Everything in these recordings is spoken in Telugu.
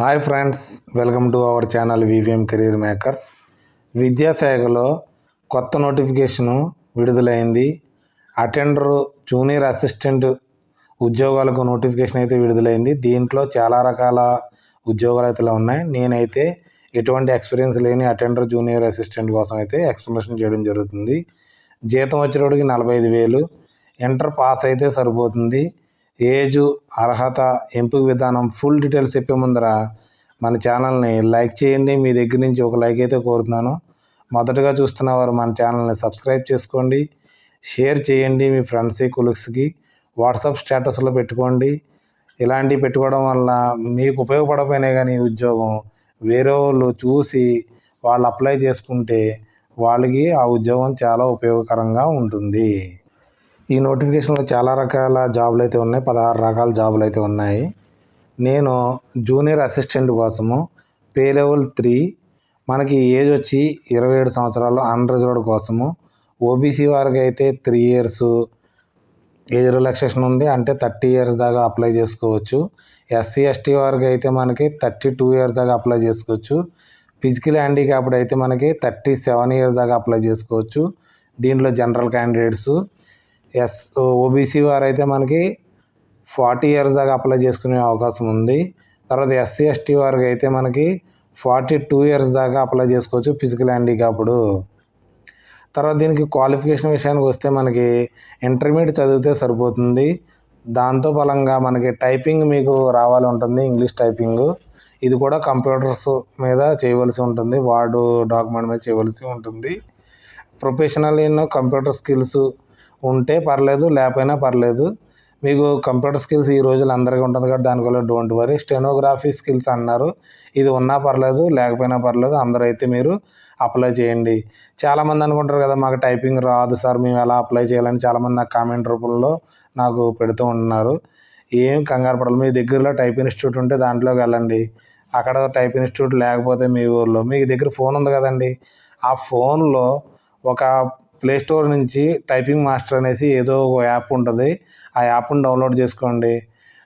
Hi friends welcome to our channel VVM career makers విద్యాశాఖలో కొత్త నోటిఫికేషను విడుదలైంది. అటెండరు జూనియర్ అసిస్టెంట్ ఉద్యోగాలకు నోటిఫికేషన్ అయితే విడుదలైంది. దీంట్లో చాలా రకాల ఉద్యోగాలు అయితే ఉన్నాయి. నేనైతే ఎటువంటి ఎక్స్పీరియన్స్ లేని అటెండర్ జూనియర్ అసిస్టెంట్ కోసం అయితే ఎక్స్ప్లెనేషన్ చేయడం జరుగుతుంది. జీతం వచ్చేటోడికి నలభై ఐదు వేలు. ఇంటర్ పాస్ అయితే సరిపోతుంది. ఏజు అర్హత ఎంపిక విధానం ఫుల్ డీటెయిల్స్ చెప్పే ముందర మన ఛానల్ని లైక్ చేయండి. మీ దగ్గర నుంచి ఒక లైక్ అయితే కోరుతున్నాను. మొదటగా చూస్తున్న వారు మన ఛానల్ని సబ్స్క్రైబ్ చేసుకోండి. షేర్ చేయండి మీ ఫ్రెండ్స్ కొలీగ్స్కి. వాట్సాప్ స్టేటస్లో పెట్టుకోండి. ఇలాంటివి పెట్టుకోవడం వల్ల మీకు ఉపయోగపడకపోయినా కానీ ఉద్యోగం వేరే వాళ్ళు చూసి వాళ్ళు అప్లై చేసుకుంటే వాళ్ళకి ఆ ఉద్యోగం చాలా ఉపయోగకరంగా ఉంటుంది. ఈ నోటిఫికేషన్లో చాలా రకాల జాబులు అయితే ఉన్నాయి. పదహారు రకాల జాబులు అయితే ఉన్నాయి. నేను జూనియర్ అసిస్టెంట్ కోసము పే లెవెల్ త్రీ మనకి ఏజ్ వచ్చి ఇరవై ఏడు సంవత్సరాలు అన్రిజర్వ్డ్ కోసము ఓబీసీ వారికి అయితే త్రీ ఇయర్స్ ఏజ్ రిలాక్సేషన్ ఉంది. అంటే థర్టీ ఇయర్స్ దాకా అప్లై చేసుకోవచ్చు. ఎస్సీ ఎస్టీ వారికి అయితే మనకి థర్టీ టూ ఇయర్స్ దాకా అప్లై చేసుకోవచ్చు. ఫిజికల్ హ్యాండిక్యాప్డ్ అయితే మనకి థర్టీ సెవెన్ ఇయర్స్ దాకా అప్లై చేసుకోవచ్చు. దీంట్లో జనరల్ క్యాండిడేట్స్ ఎస్ ఓబీసీ వారు అయితే మనకి ఫార్టీ ఇయర్స్ దాకా అప్లై చేసుకునే అవకాశం ఉంది. తర్వాత ఎస్సీ ఎస్టీ వారికి అయితే మనకి ఫార్టీ టూ ఇయర్స్ దాకా అప్లై చేసుకోవచ్చు ఫిజికల్ హ్యాండిక్యాప్డ్. తర్వాత దీనికి క్వాలిఫికేషన్ విషయానికి వస్తే మనకి ఇంటర్మీడియట్ చదివితే సరిపోతుంది. దాంతో ఫలంగా మనకి టైపింగ్ మీకు రావాలి ఉంటుంది ఇంగ్లీష్ టైపింగ్. ఇది కూడా కంప్యూటర్స్ మీద చేయవలసి ఉంటుంది వార్డు డాక్యుమెంట్ మీద చేయవలసి ఉంటుంది. ప్రొఫెషనల్ ఇన్ కంప్యూటర్ స్కిల్స్ ఉంటే పర్లేదు లేకపోయినా పర్లేదు. మీకు కంప్యూటర్ స్కిల్స్ ఈ రోజులు అందరికీ ఉంటుంది కాబట్టి దానివల్ల డోంట్ వరీ. స్టెనోగ్రఫీ స్కిల్స్ అన్నారు. ఇది ఉన్నా పర్లేదు లేకపోయినా పర్లేదు అందరూ అయితే మీరు అప్లై చేయండి. చాలామంది అనుకుంటారు కదా మాకు టైపింగ్ రాదు సార్ మేము ఎలా అప్లై చేయాలని చాలామంది నాకు కామెంట్ రూపంలో నాకు పెడుతూ ఉంటున్నారు ఏం కంగారు పడాలి మీ దగ్గరలో టైప్ ఇన్స్టిట్యూట్ ఉంటే దాంట్లోకి వెళ్ళండి. అక్కడ టైప్ ఇన్స్టిట్యూట్ లేకపోతే మీ ఊర్లో మీ దగ్గర ఫోన్ ఉంది కదండి. ఆ ఫోన్లో ఒక ప్లే స్టోర్ నుంచి టైపింగ్ మాస్టర్ అనేసి ఏదో ఒక యాప్ ఉంటుంది. ఆ యాప్ని డౌన్లోడ్ చేసుకోండి.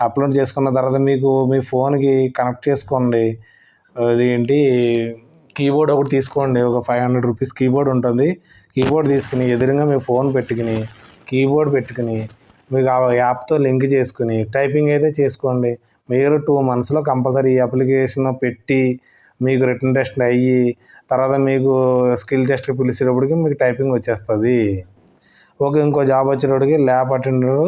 అప్లోడ్ చేసుకున్న తర్వాత మీకు మీ ఫోన్కి కనెక్ట్ చేసుకోండి. అది ఏంటి? కీబోర్డ్ ఒకటి తీసుకోండి. ఒక ఫైవ్ హండ్రెడ్ రూపీస్ కీబోర్డ్ ఉంటుంది. కీబోర్డ్ తీసుకుని ఎదురుగా మీ ఫోన్ పెట్టుకుని కీబోర్డ్ పెట్టుకుని మీకు ఆ యాప్తో లింక్ చేసుకుని టైపింగ్ అయితే చేసుకోండి. మీరు టూ మంత్స్లో కంపల్సరీ ఈ అప్లికేషన్ పెట్టి మీకు రిటర్న్ టెస్ట్ అయ్యి తర్వాత మీకు స్కిల్ టెస్ట్ పిలిచేటప్పటికి మీకు టైపింగ్ వచ్చేస్తుంది. ఓకే ఇంకో జాబ్ వచ్చేటప్పటికి ల్యాబ్ అటెండర్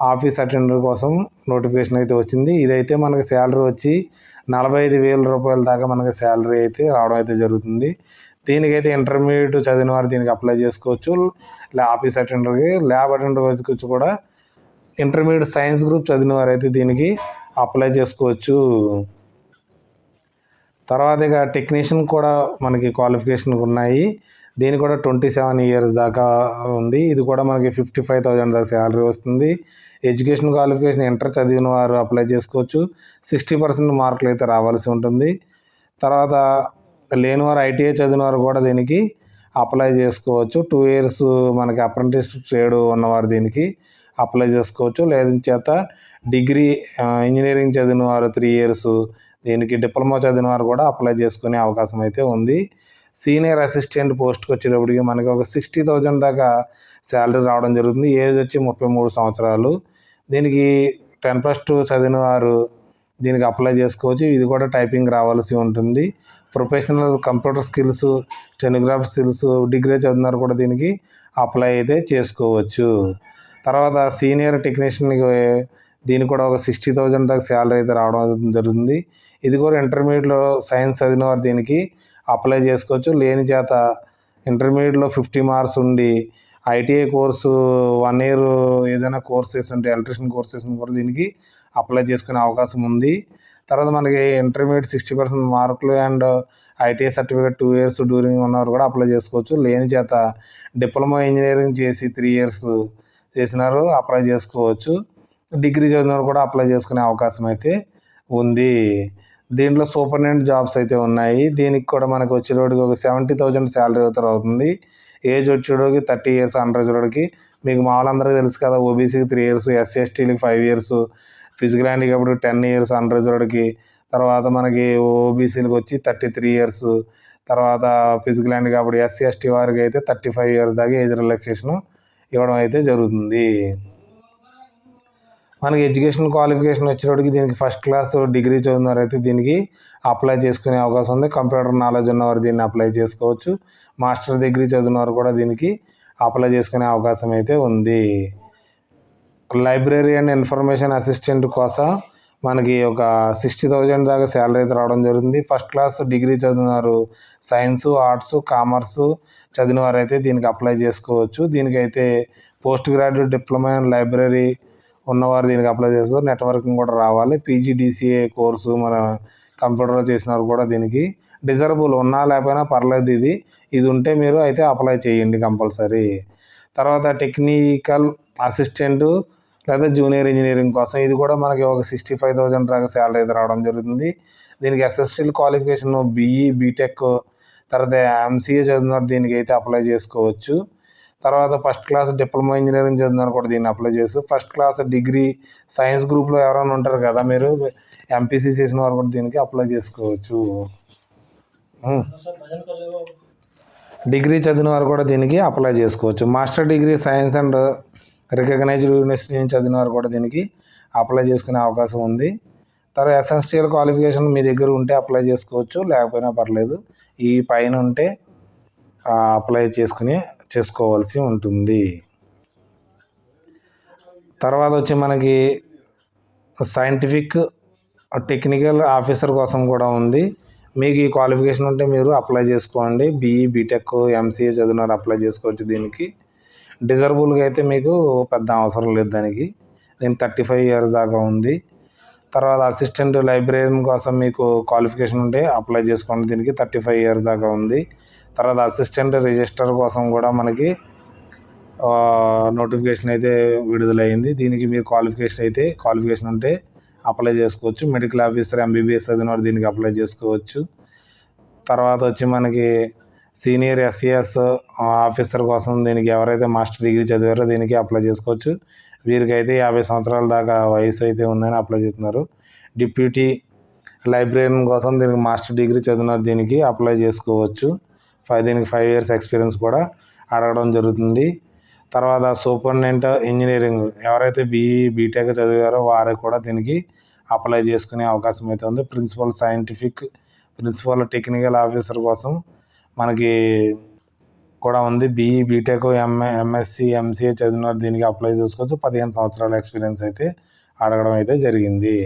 ఆఫీస్ అటెండర్ కోసం నోటిఫికేషన్ అయితే వచ్చింది. ఇదైతే మనకి శాలరీ వచ్చి నలభై ఐదు వేల రూపాయల దాకా మనకి శాలరీ అయితే రావడం అయితే జరుగుతుంది. దీనికైతే ఇంటర్మీడియట్ చదివిన వారు దీనికి అప్లై చేసుకోవచ్చు. ఆఫీస్ అటెండర్కి ల్యాబ్ అటెండర్ వచ్చి కూడా ఇంటర్మీడియట్ సైన్స్ గ్రూప్ చదివిన వారు అయితే దీనికి అప్లై చేసుకోవచ్చు. తర్వాత ఇక టెక్నీషియన్ కూడా మనకి క్వాలిఫికేషన్ ఉన్నాయి. దీని కూడా ట్వంటీ సెవెన్ ఇయర్స్ దాకా ఉంది. ఇది కూడా మనకి ఫిఫ్టీ ఫైవ్ థౌజండ్ దాకా శాలరీ వస్తుంది. ఎడ్యుకేషన్ క్వాలిఫికేషన్ ఇంటర్ చదివిన వారు అప్లై చేసుకోవచ్చు. సిక్స్టీ పర్సెంట్ మార్కులు అయితే రావాల్సి ఉంటుంది. తర్వాత లేని వారు ఐటీఐ చదివిన వారు కూడా దీనికి అప్లై చేసుకోవచ్చు. టూ ఇయర్స్ మనకి అప్రెంటిస్ ట్రేడ్ ఉన్నవారు దీనికి అప్లై చేసుకోవచ్చు. లేదని చేత డిగ్రీ ఇంజనీరింగ్ చదివిన వారు త్రీ ఇయర్స్ దీనికి డిప్లొమా చదివిన వారు కూడా అప్లై చేసుకునే అవకాశం అయితే ఉంది. సీనియర్ అసిస్టెంట్ పోస్ట్కి వచ్చేటప్పటికి మనకి ఒక సిక్స్టీ థౌజండ్ దాకా శాలరీ రావడం జరుగుతుంది. ఏజ్ వచ్చి ముప్పై మూడు సంవత్సరాలు. దీనికి టెన్ ప్లస్ టూ చదివిన వారు దీనికి అప్లై చేసుకోవచ్చు. ఇది కూడా టైపింగ్ రావాల్సి ఉంటుంది. Professional computer skills telegraph skills degree చదివినారు కూడా దీనికి అప్లై అయితే చేసుకోవచ్చు. తర్వాత సీనియర్ టెక్నీషియన్కి దీనికి కూడా ఒక సిక్స్టీ థౌజండ్ దాకా శాలరీ అయితే రావడం జరుగుతుంది. ఇది కూడా ఇంటర్మీడియట్లో సైన్స్ చదివిన వారు దీనికి అప్లై చేసుకోవచ్చు. లేని చేత ఇంటర్మీడియట్లో ఫిఫ్టీ మార్క్స్ ఉండి ఐటీఐ కోర్సు వన్ ఇయర్ ఏదైనా కోర్సెస్ ఉంటే ఎలక్ట్రిషియన్ కోర్సెస్ కూడా దీనికి అప్లై చేసుకునే అవకాశం ఉంది. తర్వాత మనకి ఇంటర్మీడియట్ సిక్స్టీ పర్సెంట్ మార్కులు and ITI certificate two years during ఉన్నవారు కూడా అప్లై చేసుకోవచ్చు. లేని చేత డిప్లొమా ఇంజనీరింగ్ చేసి త్రీ ఇయర్స్ చేసినారు అప్లై చేసుకోవచ్చు. డిగ్రీ చదివిన కూడా అప్లై చేసుకునే అవకాశం అయితే ఉంది. దీంట్లో సూపర్నెంట్ జాబ్స్ అయితే ఉన్నాయి. దీనికి కూడా మనకు వచ్చేటోడికి ఒక సెవెంటీ థౌజండ్ శాలరీ అయితే అవుతుంది. ఏజ్ వచ్చేటోడికి థర్టీ ఇయర్స్ అన్రిజర్వ్డ్కి మీకు మామూలందరికీ తెలుసు కదా ఓబీసీకి త్రీ ఇయర్స్ ఎస్సీ ఎస్టీలకి five years physical handicapped ten years అన్రిజర్వ్డ్కి తర్వాత మనకి ఓబీసీలకు వచ్చి థర్టీ త్రీ ఇయర్స్ తర్వాత ఫిజికల్ హ్యాండ్ కాబట్టి ఎస్సీ ఎస్టీ వారికి అయితే థర్టీ ఫైవ్ ఇయర్స్ దాకా ఏజ్ రిలాక్సేషన్ ఇవ్వడం అయితే జరుగుతుంది. మనకి ఎడ్యుకేషన్ క్వాలిఫికేషన్ వచ్చేటప్పటికి దీనికి ఫస్ట్ క్లాస్ డిగ్రీ చదివిన అయితే దీనికి అప్లై చేసుకునే అవకాశం ఉంది. కంప్యూటర్ నాలెడ్జ్ ఉన్నవారు దీన్ని అప్లై చేసుకోవచ్చు. మాస్టర్ డిగ్రీ చదివినవారు కూడా దీనికి అప్లై చేసుకునే అవకాశం అయితే ఉంది. లైబ్రరీ అండ్ ఇన్ఫర్మేషన్ అసిస్టెంట్ కోసం మనకి ఒక సిక్స్టీ థౌజండ్ దాకా శాలరీ అయితే రావడం జరుగుతుంది. ఫస్ట్ క్లాస్ డిగ్రీ చదివినారు సైన్స్ ఆర్ట్స్ కామర్స్ చదివిన వారైతే అయితే దీనికి అప్లై చేసుకోవచ్చు. దీనికైతే post graduate diploma and library ఉన్నవారు దీనికి అప్లై చేస్తారు. నెట్వర్కింగ్ కూడా రావాలి. పీజీడీసీఏ కోర్సు మన కంప్యూటర్లో చేసినారు కూడా దీనికి డిజరబుల్ ఉన్నా లేకపోయినా పర్లేదు ఇది. ఇది ఉంటే మీరు అయితే అప్లై చేయండి కంపల్సరీ తర్వాత టెక్నికల్ అసిస్టెంట్ లేదా జూనియర్ ఇంజనీరింగ్ కోసం ఇది కూడా మనకి ఒక సిక్స్టీ ఫైవ్ థౌజండ్ దాకా శాలరీ అయితే రావడం జరుగుతుంది. దీనికి ఎస్ఎస్టీల్ క్వాలిఫికేషన్ బీఈ బీటెక్ తర్వాత ఎంసీఏ చదివినారు దీనికి అయితే అప్లై చేసుకోవచ్చు. తర్వాత ఫస్ట్ క్లాస్ డిప్లొమా ఇంజనీరింగ్ చదివినారు కూడా దీన్ని అప్లై చేసి ఫస్ట్ క్లాస్ డిగ్రీ సైన్స్ గ్రూప్లో ఎవరైనా ఉంటారు కదా మీరు ఎంపీసీ చేసిన వారు కూడా దీనికి అప్లై చేసుకోవచ్చు. డిగ్రీ చదివిన వారు కూడా దీనికి అప్లై చేసుకోవచ్చు. Master degree science and recognised university నుంచి చదివిన వారు కూడా దీనికి అప్లై చేసుకునే అవకాశం ఉంది. తర్వాత ఎస్ఎన్స్టీఎల్ క్వాలిఫికేషన్ మీ దగ్గర ఉంటే అప్లై చేసుకోవచ్చు లేకపోయినా పర్లేదు. ఈ పైన ఉంటే అప్లై చేసుకుని చేసుకోవాల్సి ఉంటుంది. తర్వాత వచ్చి మనకి సైంటిఫిక్ టెక్నికల్ ఆఫీసర్ కోసం కూడా ఉంది. మీకు ఈ క్వాలిఫికేషన్ ఉంటే మీరు అప్లై చేసుకోండి. బీఈ బీటెక్ ఎంసీఏ చదివినారు అప్లై చేసుకోవచ్చు దీనికి. డిజర్బుల్గా అయితే మీకు పెద్ద అవసరం లేదు దానికి. నేను థర్టీ ఫైవ్ ఇయర్స్ దాకా ఉంది. తర్వాత అసిస్టెంట్ లైబ్రేరియన్ కోసం మీకు క్వాలిఫికేషన్ ఉంటే అప్లై చేసుకోండి. దీనికి థర్టీ ఫైవ్ ఇయర్స్ దాకా ఉంది. తర్వాత అసిస్టెంట్ రిజిస్టర్ కోసం కూడా మనకి నోటిఫికేషన్ అయితే విడుదలైంది. దీనికి మీరు క్వాలిఫికేషన్ అయితే క్వాలిఫికేషన్ ఉంటే అప్లై చేసుకోవచ్చు. మెడికల్ ఆఫీసర్ ఎంబీబీఎస్ చదివినవారు దీనికి అప్లై చేసుకోవచ్చు. తర్వాత వచ్చి మనకి సీనియర్ ఎస్సీఎస్ ఆఫీసర్ కోసం దీనికి ఎవరైతే మాస్టర్ డిగ్రీ చదివారో దీనికి అప్లై చేసుకోవచ్చు. వీరికైతే యాభై సంవత్సరాల దాకా వయసు అయితే ఉందని అప్లై చేస్తున్నారు. డిప్యూటీ లైబ్రేరియన్ కోసం దీనికి మాస్టర్ డిగ్రీ చదివిన దీనికి అప్లై చేసుకోవచ్చు. ఫైవ్ దీనికి ఫైవ్ ఇయర్స్ ఎక్స్పీరియన్స్ కూడా అడగడం జరుగుతుంది. తర్వాత సూపరింటెండెంట్ ఇంజనీరింగ్ ఎవరైతే బీఈ బీటెక్ చదివారో వారు కూడా దీనికి అప్లై చేసుకునే అవకాశం అయితే ఉంది. Principal scientific principal technical officer కోసం మనకి కూడా ఉంది. BE BTech MA MSc MCA చదివినారు దీనికి అప్లై చేసుకోవచ్చు. పదిహేను సంవత్సరాల ఎక్స్పీరియన్స్ అయితే అడగడం అయితే జరిగింది.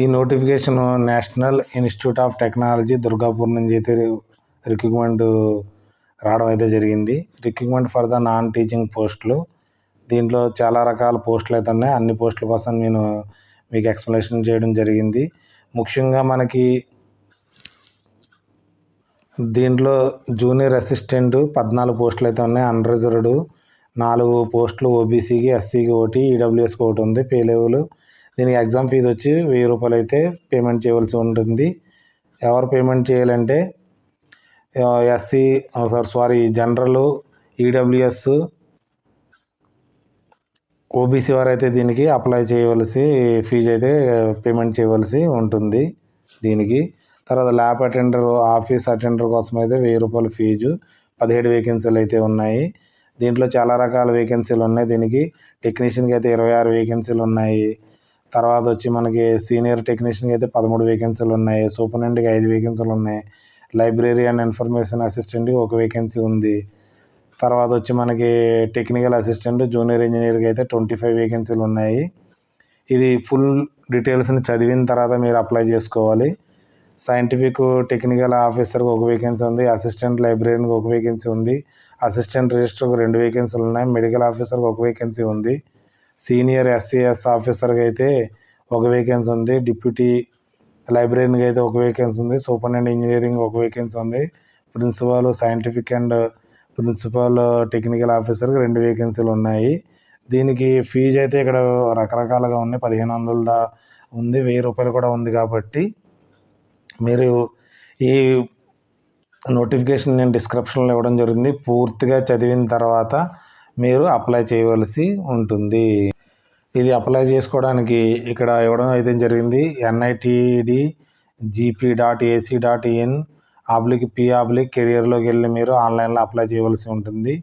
ఈ notification national institute of technology Durgapur నుంచి అయితే రిక్రూట్మెంట్ రావడం అయితే జరిగింది. Recruitment for the non teaching పోస్టులు. దీంట్లో చాలా రకాల పోస్టులు అయితే ఉన్నాయి. అన్ని పోస్టుల కోసం నేను మీకు ఎక్స్ప్లెనేషన్ చేయడం జరిగింది. ముఖ్యంగా మనకి దీంట్లో జూనియర్ అసిస్టెంట్ పద్నాలుగు పోస్టులు అయితే ఉన్నాయి. అన్రిజర్వ్డ్ నాలుగు పోస్టులు ఓబీసీకి ఎస్సీకి ఒకటి ఈడబ్ల్యూఎస్కి ఒకటి ఉంది. పే లెవెల్ దీనికి ఎగ్జామ్ ఫీజు వచ్చి వెయ్యి రూపాయలు అయితే పేమెంట్ చేయవలసి ఉంటుంది. ఎవరు పేమెంట్ చేయాలంటే SC sorry sorry general EWS OBC వారు అయితే దీనికి అప్లై చేయవలసి ఫీజు అయితే పేమెంట్ చేయవలసి ఉంటుంది దీనికి. తర్వాత ల్యాబ్ అటెండర్ ఆఫీస్ అటెండర్ కోసం అయితే వెయ్యి రూపాయల ఫీజు పదిహేడు వేకెన్సీలు అయితే ఉన్నాయి. దీంట్లో చాలా రకాల వేకెన్సీలు ఉన్నాయి. దీనికి టెక్నీషియన్కి అయితే ఇరవై ఆరు వేకెన్సీలు ఉన్నాయి. తర్వాత వచ్చి మనకి సీనియర్ టెక్నీషియన్కి అయితే పదమూడు వేకెన్సీలు ఉన్నాయి సూపరింటెండెంట్కి ఐదు వేకెన్సీలు ఉన్నాయి లైబ్రరీ అండ్ ఇన్ఫర్మేషన్ అసిస్టెంట్కి ఒక వేకెన్సీ ఉంది. తర్వాత వచ్చి మనకి టెక్నికల్ అసిస్టెంట్ జూనియర్ ఇంజనీర్కి అయితే ట్వంటీ ఫైవ్ వేకెన్సీలు ఉన్నాయి ఇది ఫుల్ డీటెయిల్స్ని చదివిన తర్వాత మీరు అప్లై చేసుకోవాలి. సైంటిఫిక్ టెక్నికల్ ఆఫీసర్కి ఒక వేకెన్సీ ఉంది అసిస్టెంట్ లైబ్రరీకి ఒక వేకెన్సీ ఉంది అసిస్టెంట్ రిజిస్టర్కి రెండు వేకెన్సీలు ఉన్నాయి మెడికల్ ఆఫీసర్కి ఒక వేకెన్సీ ఉంది. సీనియర్ ఎస్సీఎస్ ఆఫీసర్కి అయితే ఒక వేకెన్సీ ఉంది. డిప్యూటీ లైబ్రరీకి అయితే ఒక వేకెన్సీ ఉంది. సూపరింటెండెంట్ ఇంజనీరింగ్ ఒక వేకెన్సీ ఉంది. Principal scientific and principal technical ఆఫీసర్కి రెండు వేకెన్సీలు ఉన్నాయి. దీనికి ఫీజు అయితే ఇక్కడ రకరకాలుగా ఉన్నాయి. పదిహేను వందల దా ఉంది. వెయ్యి రూపాయలు కూడా ఉంది కాబట్టి మీరు ఈ నోటిఫికేషన్ నేను డిస్క్రిప్షన్లో ఇవ్వడం జరిగింది. పూర్తిగా చదివిన తర్వాత మీరు అప్లై చేయవలసి ఉంటుంది. ఇది అప్లై చేసుకోవడానికి ఇక్కడ ఇవ్వడం అయితే జరిగింది. NITD GP dot AC dot in oblique P oblique కెరియర్లోకి వెళ్ళి మీరు ఆన్లైన్లో అప్లై చేయవలసి ఉంటుంది.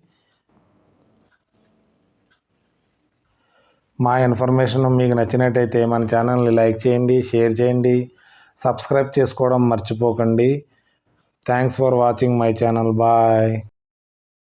మా ఇన్ఫర్మేషన్ మీకు నచ్చినట్టయితే మన ఛానల్ని లైక్ చేయండి షేర్ చేయండి సబ్స్క్రైబ్ చేసుకోవడం మర్చిపోకండి. Thanks for watching my channel bye